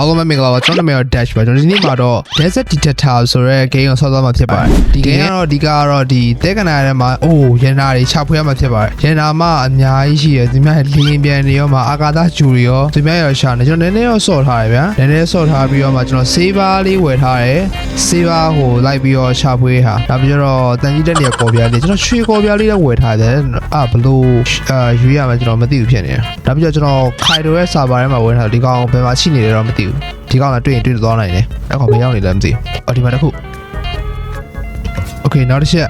အားလုံးပဲမင်္ဂလာပါကျွန်တော်နာမည်တော့ Dash ပါကျွန်တော်ဒီနေ့မှာတော့ Desert Detector ဆိုတဲ့ game ကိုဆောက်သွားမှာဖြစ်ပါတယ်ဒီ game ကတော့အဓိကကတော့ဒီတဲကနာထဲမှာအိုးရန်နာတွေချဖွေးရမှာဖြစ်ပါတယ်ရန်နာမအများကြီးရှိရဒီများလင်းပြန်တွေရောမှာအာကာသဂျူတွေရောဒီများရောရှာနေကျွန်တော်နည်းနည်းတော့ဆော့ထားတယ်ဗျာနည်းနည်းဆော့ထားပြီးတော့မှကျွန်တော် saver လေးဝယ်ထားတယ် saver ဟိုလိုက်ပြီးတော့ချဖွေးဟာနောက်ပြီးတော့တန်ကြီးတက်နေကော်ပြားလေးကျွန်တော်ရွှေကော်ပြားလေးလည်းဝယ်ထားတယ်အာဘလို့အာရွေးရမှာကျွန်တော်မသိဘူးဖြစ်နေတယ်နောက်ပြီးတော့ကျွန်တော်ခိုင်တိုရဲ့ server ထဲမှာဝယ်ထားတယ်ဒီကောင်ဘယ်မှာရှိနေလဲတော့မသိဘူးဒီကောင်လည်းတွေ့ရင်တွေ့သွားနိုင်တယ်အဲ့ကောင်ဘယ်ရောက်နေလဲမသိဘူးအော်ဒီမှာတစ်ခု Okay နောက်တစ်ချက်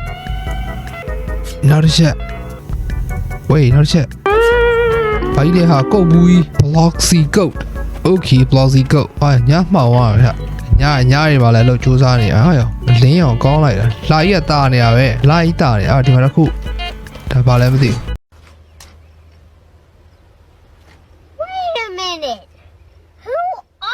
နောက်တစ်ချက် wait နောက်တစ်ချက်ဘာကြီးလဲဟာကုတ်ဘူးကြီး bloxy goat okay bloxy goat ဟာညမှောင်သွားပြီဟာညညတွေပါလဲလို့စူးစမ်းနေရဟာရောလင်းအောင်ကောင်းလိုက်တာလာကြီးကတာနေရပဲလာကြီးတာနေအာဒီမှာတစ်ခုဒါဘာလဲမသိဘူး Wait a minute. Who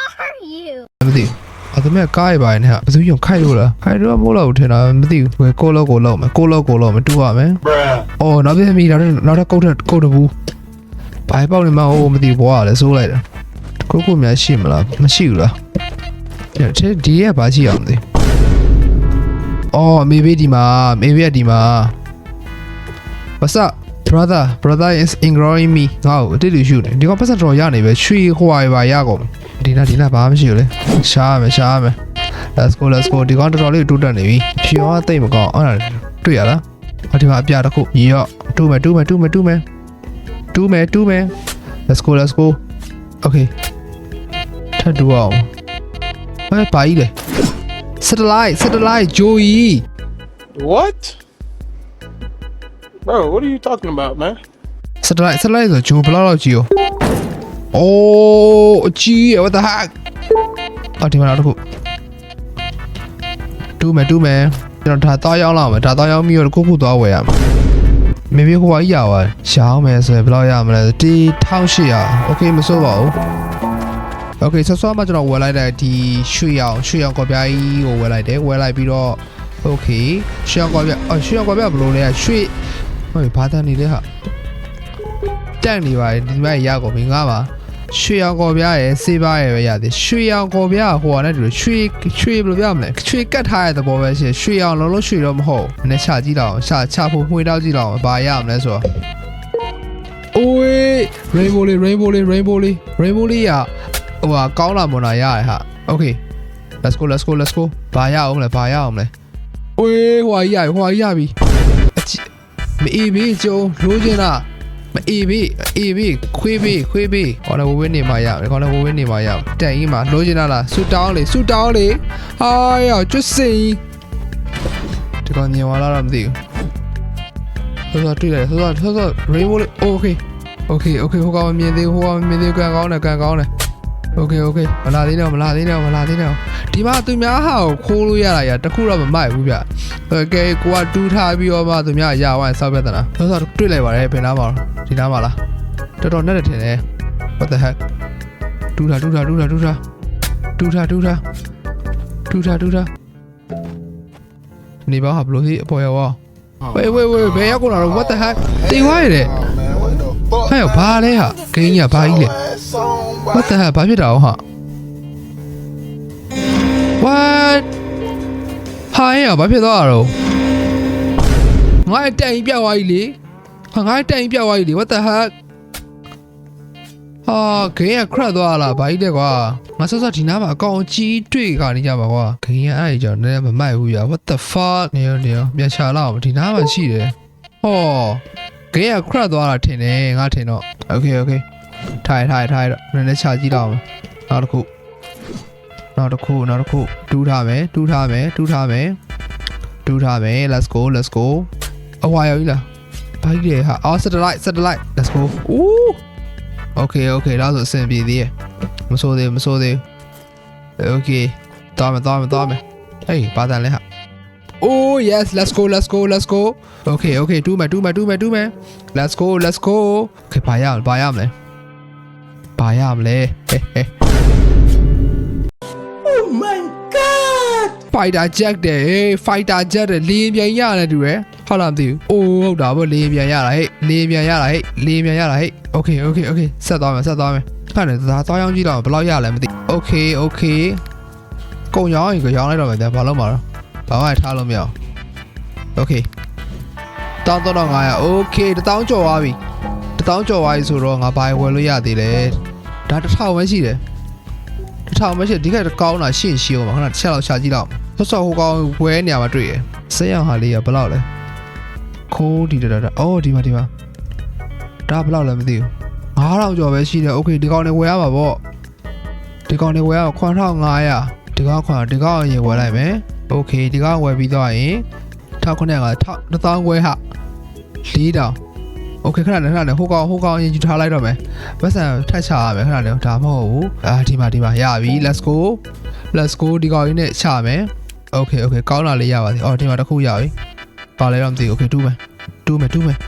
are you? မသိဘူး အဲ့ဒါမဲ့ကားရပါနေဟာဘယ်သူယုံခိုက်လို့လားခိုက်တော့မို့လို့ထင်တာမသိဘူးဝယ်ကိုလောကိုလောက်မယ်ကိုလောကိုလောက်မယ်တူရမယ် Bruh. အော်နောက်ပြမီနောက်နောက်တော့ကုတ်တဲ့ကုတ်တဘူးဘိုင်ပေါက်နေမှာဟိုမသိဘူးဘွားကလည်းစိုးလိုက်တာကိုကိုများရှိမလားမရှိဘူးလားတဲ့ဒီရဲ့ဘာရှိအောင်မသိအော်မေဘေးဒီမှာမေဘေးကဒီမှာ What's up brother brother is ignoring me ငါ့ကိုအတိတ်လူရှုနေဒီကောင်ပတ်သက်တော်ရနေပဲရွှေဟွာပါရကုန် ဒီနာဒီနာဘာမှမရှိဘူးလေရှားမယ်ရှားမယ် let's go let's go ဒီကောင်တော်တော်လေးတိုးတက်နေပြီဖြေအောင်တိတ်မကောင်းအဲ့ဒါတွေ့ရလားဟောဒီမှာအပြတစ်ခုရော့တူးမယ်တူးမယ်တူးမယ်တူးမယ်တူးမယ်တူးမယ် let's go let's go okay ထပ်တူအောင်ဟဲ့ပါကြီးလေ satellite satellite joey What? Bro, what are you talking about, man? satellite satellite ဆိုဂျိုဘယ်လောက်လောက်ကြီးရော အိုးအကြီးရ what the heck အော်ဒီမှာနောက်တစ်ခုတူးမယ်တူးမယ်ကျွန်တော်ဒါတော့ရောက်လာမယ်ဒါတော့ရောက်ပြီးတော့ကိုခုသွားဝယ်ရမယ်မေဘီဟိုကကြီးရပါရှောင်းမယ်ဆိုရင်ဘယ်လောက်ရမလဲတီ1800 okay မစိုးပါဘူး okay ဆောဆောမှကျွန်တော်ဝယ်လိုက်တဲ့ဒီရွှေရောင်ရွှေရောင်ကော်ပြားကြီးကိုဝယ်လိုက်တယ်ဝယ်လိုက်ပြီးတော့ okay ရွှေရောင်ကော်ပြားအော်ရွှေရောင်ကော်ပြားဘယ်လိုလဲရွှေဟိုဘာတန်းနေလဲဟာ တက်နေပါတယ်ဒီမှာရကုန်ပြီငါပါရွှေရောင်ကော်ပြားရယ်စေးပါရယ်ပဲရတယ်ရွှေရောင်ကော်ပြားဟိုကလည်းတူတယ်ရွှေရွှေဘယ်လိုပြောမလဲရွှေကတ်ထားတဲ့သဘောပဲရှိတယ်ရွှေရောင်လုံးလုံးရွှေတော့မဟုတ်ဘူးနည်းချကြည့်တော့အောင်ချချဖို့မှွေတော့ကြည့်တော့အောင်ဘာရမလဲဆိုတော့အိုး rainbow လေး rainbow လေး rainbow လေး rainbow လေးရဟိုဟာကောင်းလာမွန်လာရတယ်ဟာ okay let's go let's go let's go ဘာရအောင်မလဲဘာရအောင်မလဲအိုးဟိုဟာကြီးရပြီဟိုဟာကြီးရပြီအချစ်မအေးဘေးကျုံလိုချင်လား မအေးဘေးအေးဘေးခွေးဘေးခွေးဘေးခေါင်းလည်းဝဝင်းနေမှာရမယ်ခေါင်းလည်းဝဝင်းနေမှာရတက်ရင်မှာလိုချင်တာလားဆူတောင်းလေဆူတောင်းလေဟာယောကျွတ်စင်ဒီကောင်ညင်သွားလားတော့မသိဘူးဆောဆောတွေ့တယ်ဆောဆောဆောဆော rainbow လေး okay okay okay ဟိုကောင်မမြင်သေးဘူးဟိုကောင်မမြင်သေးဘူးကန်ကောင်းတယ်ကန်ကောင်းတယ် okay okay မလာသေးတော့မလာသေးတော့မလာသေးတော့ဒီမှာသူများဟာကိုခိုးလို့ရတာရတခုတော့မမိုက်ဘူးဗျအဲကဲကိုကတူးထားပြီးတော့မှသူများရဝိုင်းစောက်ပြဿနာဆောဆောတွေ့လိုက်ပါတယ်ဘယ်နားမှာဒီနားမှာလားတော်တော်နဲ့တယ်ထင်တယ် what the heck တူးထားတူးထားတူးထားတူးထားတူးထားတူးထားတူးထားတူးထားနေပါဟာဘလို့ဟိအပေါ်ရောဝေးဝေးဝေးဘယ်ရောက်ကုန်လာတော့ what the heck တင်သွားရတယ် man, what the fuck? ဟဲ့ဘာလဲဟာဂိမ်းကြီးကဘာကြီးလဲ What the hell ဘာဖြစ်တာဟာ What ဟာရဘာဖြစ်သွားတာတော့ငါတိုင်ပြောက်သွားပြီလေဟာငါတိုင်ပြောက်သွားပြီလေ What the heck ဟာဂိမ်းက crack သွားလားဘာကြီးလဲကွာငါစောစောဒီနားမှာအကောင်ကြီးတွေ့ခါနေကြပါကွာဂိမ်းကအဲ့ဒီကြောင့်နည်းနည်းမမိုက်ဘူးဗျာ What the fuck နေရောနေရောပြန်ချလာအောင်ဒီနားမှာရှိတယ်ဟောဂိမ်းက crack သွားတာထင်တယ်ငါထင်တော့ Okay okay ထိုင်ထိုင်ထိုင်တော့နည်းနည်းချကြည့်တော့မယ်နောက်တစ်ခုနောက်တစ်ခုနောက်တစ်ခုတူးထားမယ်တူးထားမယ်တူးထားမယ်တူးထားမယ် let's go let's go အဝါရောက်ကြီးလားဘာကြီးလဲဟာအော် satellite satellite let's go အိုး okay okay ဒါဆိုအဆင်ပြေသေးရဲ့မစိုးသေးဘူးမစိုးသေးဘူး okay သွားမယ်သွားမယ်သွားမယ်ဟေးဘာတန်လဲဟာ Oh yes let's go let's go let's go okay okay တူးမယ်တူးမယ်တူးမယ်တူးမယ် let's go let's go okay ဘာရမလဲဘာရမလဲ ဘာရမလဲဟဲ့ဟဲ့ Oh my god Fighter Jack တဲ့ Fighter Jack တဲ့လေရင်ပြန်ရတယ်တူရယ်ဟုတ်လားမသိဘူး။အိုးဟုတ်တာဗောလေရင်ပြန်ရတာဟဲ့လေရင်ပြန်ရတာဟဲ့လေရင်ပြန်ရတာဟဲ့ Okay okay okay ဆက်သွားမယ်ဆက်သွားမယ်။ခါနေဒါသွားရောင်းကြည့်တော့ဘယ်လောက်ရလဲမသိ။ Okay okay ကုန်ရောင်းရင်ရောင်းလိုက်တော့မယ်ဗျာဘာလို့မလဲ။ဘာမှထားလို့မရအောင်။ Okay တောင်းတော့900 Okay 1000ကျော်သွားပြီ။1000ကျော်သွားပြီဆိုတော့ငါဘာဝယ်လို့ရသေးလဲ။ ဒါတစ်ထောင်ပဲရှိတယ်တစ်ထောင်ပဲရှိတယ်ဒီကကောင်းတာရှင့်ရှိအောင်ပါခဏတစ်ချက်လောက်ရှာကြည့်တော့ဆော့ဆော့ဟိုကောင်ဝဲနေရမှာတွေ့ရယ်ဆေးရောင်ဟာလေးကဘယ်လောက်လဲခိုးဒီတတတအော်ဒီမှာဒီမှာဒါဘယ်လောက်လဲမသိဘူး9000ကျော်ပဲရှိတယ်โอเคဒီကောင်နေဝယ်ရမှာပေါ့ ဒီကောင်တွေဝယ်ရအောင်9500ဒီကောင်ခွန်ဒီကောင်ရင်ဝယ်လိုက်မယ်โอเคဒီကောင်ဝယ်ပြီးတော့ရင်1900က1000ခွဲဟာ4000 โอเคခဏနဲ့ခဏနဲ့ဟိုကောင်ဟိုကောင်ရင်ယူထားလိုက်တော့မယ်ပတ်စံထက်ချရမယ်ခဏနဲ့ဒါမဟုတ်ဘူးအာဒီမှာဒီမှာရပြီ let's go let's go ဒီကောင်ကြီးနဲ့ချမယ်โอเคโอเคကောင်းလာလေးရပါသေးအော်ဒီမှာတစ်ခုရပြီပါလဲတော့မသိဘူးโอเคတူးမယ်တူးမယ်တူးမယ်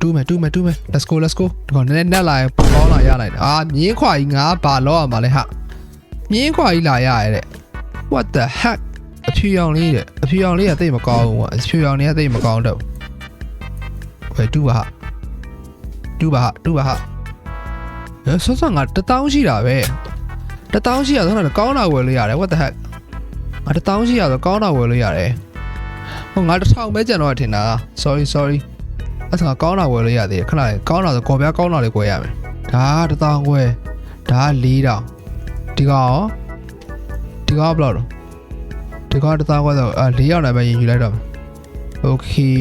တူးမယ်တူးမယ်တူးမယ် let's go let's go ဒီကောင်နည်းနည်းနက်လာရင်ပိုကောင်းလာရနိုင်တယ်အာမြင်းခွာကြီးငါဘာလောက်ရမှာလဲဟာ မြင်းခွာကြီးလာရရတဲ့ what the heck အဖြူရောင်လေးတဲ့အဖြူရောင်လေးကတိတ်မကောင်းဘူးကွာအဖြူရောင်လေးကတိတ်မကောင်းတော့ဘူးဝယ်တူပါဟာ တူပါဟတူပါဟဆော့ဆော့ငါ1000ရှိတာပဲ1000ရှိရဆိုတော့ကောင်းတာဝယ်လို့ရတယ် what the heck ငါ1000ရှိရဆိုကောင်းတာဝယ်လို့ရတယ်ဟိုငါ1000ပဲကျန်တော့ထင်တာ sorry sorry အဲ့ဒါကောင်းတာဝယ်လို့ရသေးတယ်ခဏလေးကောင်းတာဆိုကော်ပြားကောင်းတာလေးကိုယ်ရမယ်ဒါ1000ခွဲဒါ4000ဒီကောင်ရောဒီကောင်ဘယ်လောက်တော့ဒီကောင်1000ခွဲဆိုအဲ400နဲ့ပဲရင်ယူလိုက်တော့ okay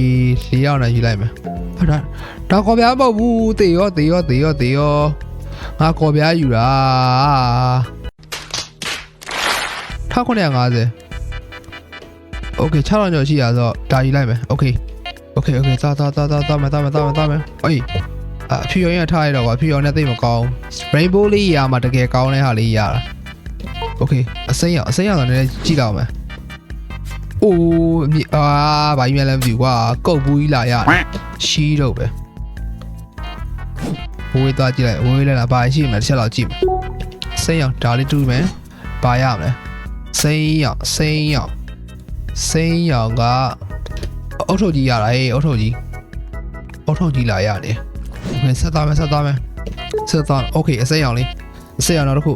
400နဲ့ယူလိုက်မယ် အဲ့ဒါဒါကော်ပြားမဟုတ်ဘူးတေရောတေရောတေရောတေရောငါကော်ပြားယူတာ1950 Okay 6000ကျော်ရှိရဆိုဒါယူလိုက်မယ် Okay Okay Okay သားသားသားသားသားမယ်သားမယ်သားမယ်သားမယ်အေးအဖြူရောင်ရထားရတော့ကွာဖြူရောင်နဲ့သိမကောင်း rainbow လေးရမှာတကယ်ကောင်းတဲ့ဟာလေးရတာ okay အစိမ်းရောင်အစိမ်းရောင်ဆိုလည်းကြည့်တော့မယ်အိုးအာဘာကြီးများလဲမသိဘူးကွာကုတ်ဘူးကြီးလာရတယ် ရှီးတော့ပဲဝေးသွားကြည့်လိုက်ဝေးလဲလာဘာရှိမှတစ်ချက်လောက်ကြည့်မယ်စိမ်းရောင်ဒါလေးတူးမယ်ဘာရမလဲစိမ်းရောင်စိမ်းရောင်စိမ်းရောင်ကအုတ်ထုတ်ကြီးရတာဟေးအုတ်ထုတ်ကြီးအုတ်ထုတ်ကြီးလာရတယ် okay ဆက်သွားမယ်ဆက်သွားမယ်ဆက်သွား okay အစိမ်းရောင်လေးအစိမ်းရောင်တော့တစ်ခု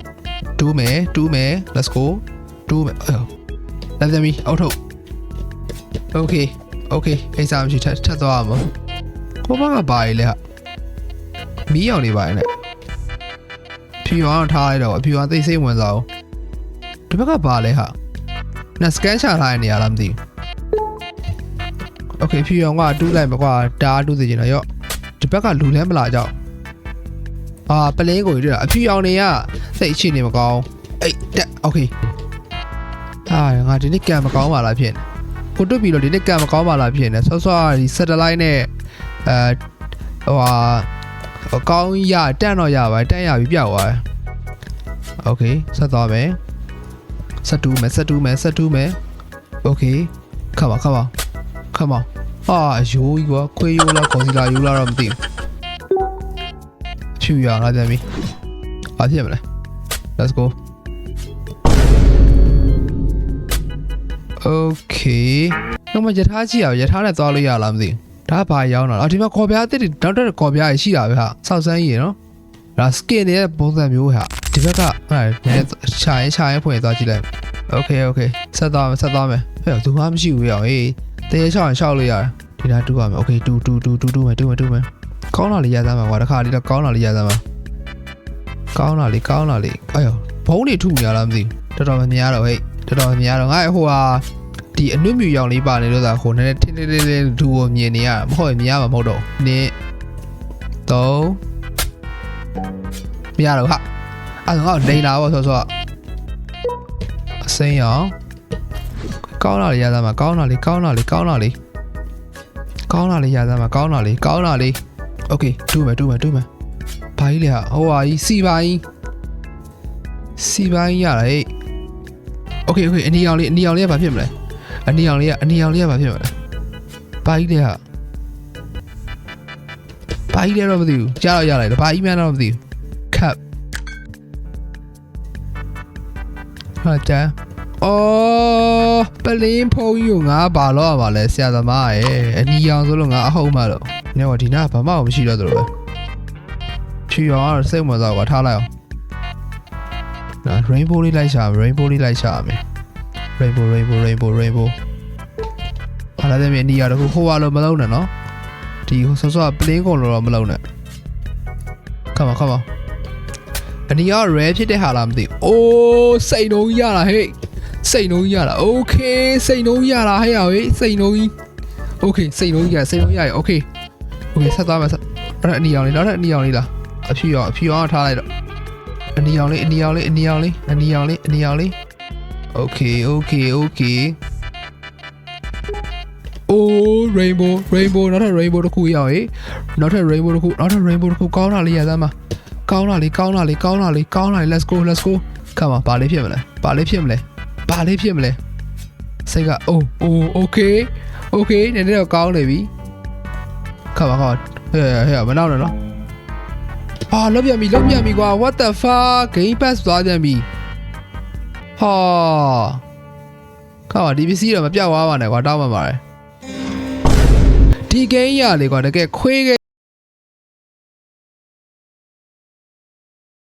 တူးမယ်တူးမယ် let's go တူးမယ်အော်လက်သမီးအောက်ထုတ် okay okay အိမ်စာမရှိထပ်ထပ်သွားအောင် ကိုမကဘာလဲဟာမီးရောင်နေပါရဲ့ဖြူအောင်ထားလိုက်တော့အဖြူအောင်သိစိတ်ဝင်စားအောင်ဒီဘက်ကဘာလဲဟာနစကန်ချထားတဲ့နေရာလားမသိဘူး okay ဖြူအောင်ကတူးလိုက်မကွာတားတူးစီချင်တော့ရော့ဒီဘက်ကလူလဲမလာကြောက်အာပလင်းကိုတွေ့တာအဖြူအောင်တွေကစိတ်အခြေအနေမကောင်းအေးတက် okay အာငါဒီနေ့ကံမကောင်းပါလားဖြစ်နေကိုတွတ်ပြီးတော့ဒီနေ့ကံမကောင်းပါလားဖြစ်နေဆော့ဆော့ဒီ satellite နဲ့ အဲဟိုဟာအကောင်းရတန့်တော့ရပါတန့်ရပြီးပြောက်သွားတယ် okay ဆက်သွားမယ်ဆက်တူးမယ်ဆက်တူးမယ်ဆက်တူးမယ် okay ခါပါခါပါခါပါအာယိုးကြီးကွာခွေးယိုးလားကော်စီလာယိုးလားတော့မသိဘူးဖြူရအောင်လားပြန်ပြီဘာဖြစ်မလဲ let's go okay တော့မယထာကြည့်ရအောင်ယထာနဲ့သွားလို့ရလားမသိဘူး ဒါဘာရောက်တော့အော်ဒီမှာကော်ပြားအစ်စ်တွေနောက်တော့ကော်ပြားရရှိတာပဲဟာစောက်စမ်းရည်နော်ဒါ skin ရဲ့ပုံစံမျိုးဟာဒီဘက်ကဟာနည်းချာရင်ချာရင်ဖွင့်သွားကြည့်လိုက် okay okay ဆက်သွားမယ်ဆက်သွားမယ်ဟဲ့သူမှမရှိဘူးရအောင်ဟေးတရေချောင်းရင်ရှောက်လို့ရတယ်ဒီလားတူရမယ် okay တူတူတူတူတူမယ်တူမယ်တူမယ်ကောင်းလာလေးရသားမှာကွာတစ်ခါလေးတော့ကောင်းလာလေးရသားမှာကောင်းလာလေးကောင်းလာလေးအဲ့ရောဘုံတွေထုနေရလားမသိဘူးတော်တော်များများတော့ဟဲ့တော်တော်များများတော့ငါ့ဟိုဟာ ဒီအနုမြူရောင်လေးပါနေလို့သာဟိုနည်းနည်းထင်းထင်းထင်းထင်းဒူကိုမြင်နေရတာမဟုတ်ရင်မြင်ရမှာမဟုတ်တော့ဘူးနင်းသုံးမရတော့ဟာအဲ့တော့ငါ့ကိုလိန်လာပေါ့ဆောဆောအစိမ်းရောင်ကောင်းလာလေးရသားမှာကောင်းလာလေးကောင်းလာလေးကောင်းလာလေးကောင်းလာလေးရသားမှာကောင်းလာလေးကောင်းလာလေးโอเคတူမယ်တူမယ်တူမယ်ဘာကြီးလဲဟာဟိုဟာကြီးစီပါကြီးစီပါကြီးရတာဟဲ့โอเคโอเคအနီအောင်လေးအနီအောင်လေးကဘာဖြစ်မလဲ အနီအောင်လေးကအနီအောင်လေးကဘာဖြစ်မလဲဘာကြီးလဲဟာဘာကြီးလဲတော့မသိဘူးကြားတော့ရလိုက်တော့ဘာကြီးမှန်းတော့မသိဘူး cup ဟာကြအော်ပလင်းဖုံးကြီးကိုငါဘာလို့ရပါလဲဆရာသမားရဲ့အနီအောင်ဆိုလို့ငါအဟုတ်မှလို့နေတော့ဒီနားဘာမှမရှိတော့သလိုပဲဖြူရောင်ကတော့စိတ်ဝင်စားကွာထားလိုက်အောင်နော် rainbow လေးလိုက်ရှာမယ် rainbow လေးလိုက်ရှာမယ် rainbow rainbow rainbow rainbow အားလာတဲ့မြေနေရာတခုဟိုပါလို့မလုံးနဲ့နော်ဒီဆောဆောက plain ကုန်လို့တော့မလုံးနဲ့ come on come on အနီက rare ဖြစ်တဲ့ဟာလားမသိဘူးအိုးစိတ်နှုံးကြီးရတာဟဲ့စိတ်နှုံးကြီးရတာ okay စိတ်နှုံးကြီးရတာဟဲ့ဟေးစိတ်နှုံးကြီး okay စိတ်နှုံးကြီးရစိတ်နှုံးကြီးရ okay okay ဆက်သွားမယ်ဆက်အဲ့ဒါအနီအောင်လေးနောက်ထပ်အနီအောင်လေးလားအဖြူအောင်အဖြူအောင်ထားလိုက်တော့အနီအောင်လေးအနီအောင်လေးအနီအောင်လေးအနီအောင်လေးအနီအောင်လေး okay okay okay အိုး rainbow rainbow နောက်ထပ် rainbow တစ်ခုရအောင်ဟေးနောက်ထပ် rainbow တစ်ခုနောက်ထပ် rainbow တစ်ခုကောင်းတာလေးရသမ်းပါကောင်းလာလေကောင်းလာလေကောင်းလာလေကောင်းလာလေ let's go let's go ခါမဘာလေးဖြစ်မလဲဘာလေးဖြစ်မလဲဘာလေးဖြစ်မလဲစိတ်ကအိုးအိုး okay okay နည်းနည်းတော့ကောင်းနေပြီခါမခါမဟဲ့ဟဲ့မနောက်နဲ့နော်အာလောပြန်ပြီလောပြန်ပြီကွာ what the fuck game pass သွားပြန်ပြီ ဟာခါမဒီပစ္စည်းတော့မပြောက်သွားပါနဲ့ကွာတောင်းပါပါတယ်ဒီ game ရလေကွာတကယ်ခွေး